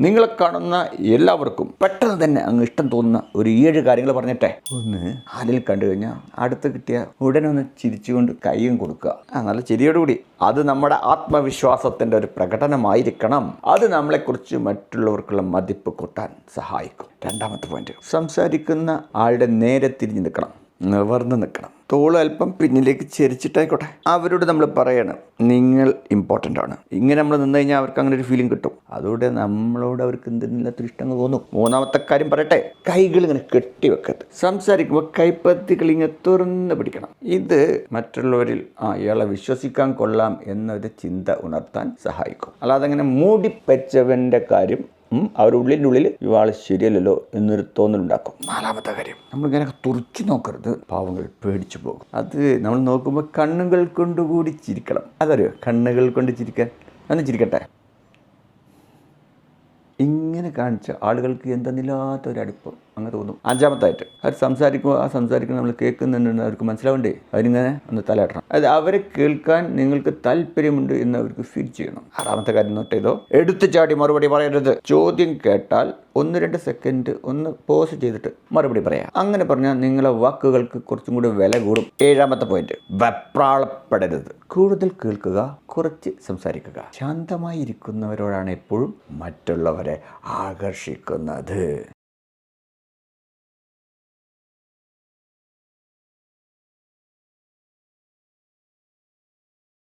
നിങ്ങളെ കാണുന്ന എല്ലാവർക്കും പെട്ടെന്ന് തന്നെ അങ്ങ് ഇഷ്ടം തോന്നുന്ന ഒരു ഏഴ് കാര്യങ്ങൾ പറഞ്ഞിട്ടെ. ഒന്ന് ആരിൽ കണ്ടു കഴിഞ്ഞാൽ അടുത്ത് കിട്ടിയ ഉടനെ ഒന്ന് ചിരിച്ചുകൊണ്ട് കൈയും കൊടുക്കുക. ആ നല്ല ചിരിയോടുകൂടി. അത് നമ്മുടെ ആത്മവിശ്വാസത്തിന്റെ ഒരു പ്രകടനമായിരിക്കണം. അത് നമ്മളെക്കുറിച്ച് മറ്റുള്ളവർക്കുള്ള മതിപ്പ് കൂട്ടാൻ സഹായിക്കും. രണ്ടാമത്തെ പോയിന്റ് സംസാരിക്കുന്ന ആളുടെ നേരെ തിരിഞ്ഞു നിൽക്കണം. നിവർന്ന് നിൽക്കണം. തോൾ അല്പം പിന്നിലേക്ക് ചെരിച്ചിട്ടായിക്കോട്ടെ. അവരോട് നമ്മൾ പറയണം നിങ്ങൾ ഇമ്പോർട്ടന്റ് ആണ്. ഇങ്ങനെ നമ്മൾ നിന്ന് കഴിഞ്ഞാൽ അവർക്ക് അങ്ങനെ ഒരു ഫീലിംഗ് കിട്ടും. അതോടെ നമ്മളോട് അവർക്ക് എന്തെങ്കിലും ഇഷ്ടങ്ങൾ തോന്നും. മൂന്നാമത്തെ കാര്യം പറയട്ടെ കൈകൾ ഇങ്ങനെ കെട്ടി വെക്കരുത്. സംസാരിക്കുമ്പോൾ കൈപ്പത്തികൾ ഇങ്ങനെ തുറന്ന് പിടിക്കണം. ഇത് മറ്റുള്ളവരിൽ ആ ഇയാളെ വിശ്വസിക്കാൻ കൊള്ളാം എന്നൊരു ചിന്ത ഉണർത്താൻ സഹായിക്കും. അല്ലാതെ അങ്ങനെ മൂടിപ്പച്ചവന്റെ കാര്യം ഉള്ളിന്റെ ഉള്ളിൽ ഇവാൾ ശരിയല്ലല്ലോ എന്നൊരു തോന്നലുണ്ടാക്കും. നാലാമത്തെ കാര്യം നമ്മളിങ്ങനെ തുറച്ചു നോക്കരുത്. പാവങ്ങൾ പേടിച്ചു പോകും. അത് നമ്മൾ നോക്കുമ്പോൾ കണ്ണുകൾ കൊണ്ടുകൂടി ചിരിക്കണം. അതറിയോ? കണ്ണുകൾ കൊണ്ട് ചിരിക്കാൻ. അന്ന് ചിരിക്കട്ടെ. ഇങ്ങനെ കാണിച്ച ആളുകൾക്ക് എന്തെന്നില്ലാത്ത അങ്ങനെ തോന്നും. അഞ്ചാമത്തായിട്ട് അവർ സംസാരിക്കുമ്പോൾ ആ സംസാരിക്കുന്ന നമ്മൾ കേൾക്കുന്നുണ്ടെന്ന് അവർക്ക് മനസ്സിലാവണ്ടേ? അവരിങ്ങനെ ഒന്ന് തലയിടണം അതായത് അവരെ കേൾക്കാൻ നിങ്ങൾക്ക് താല്പര്യമുണ്ട് എന്ന് അവർക്ക് ഫീൽ ചെയ്യണം. ആറാമത്തെ കാര്യം നോട്ട് ചെയ്തോ? എടുത്തു ചാടി മറുപടി പറയരുത്. ചോദ്യം കേട്ടാൽ ഒന്ന് രണ്ട് സെക്കൻഡ് ഒന്ന് പോസ് ചെയ്തിട്ട് മറുപടി പറയാം. അങ്ങനെ പറഞ്ഞാൽ നിങ്ങളെ വാക്കുകൾക്ക് കുറച്ചും കൂടി വില കൂടും. ഏഴാമത്തെ പോയിന്റ് വെപ്രാളപ്പെടരുത്. കൂടുതൽ കേൾക്കുക കുറച്ച് സംസാരിക്കുക. ശാന്തമായി ഇരിക്കുന്നവരോടാണ് എപ്പോഴും മറ്റുള്ളവരെ ആകർഷിക്കുന്നത്.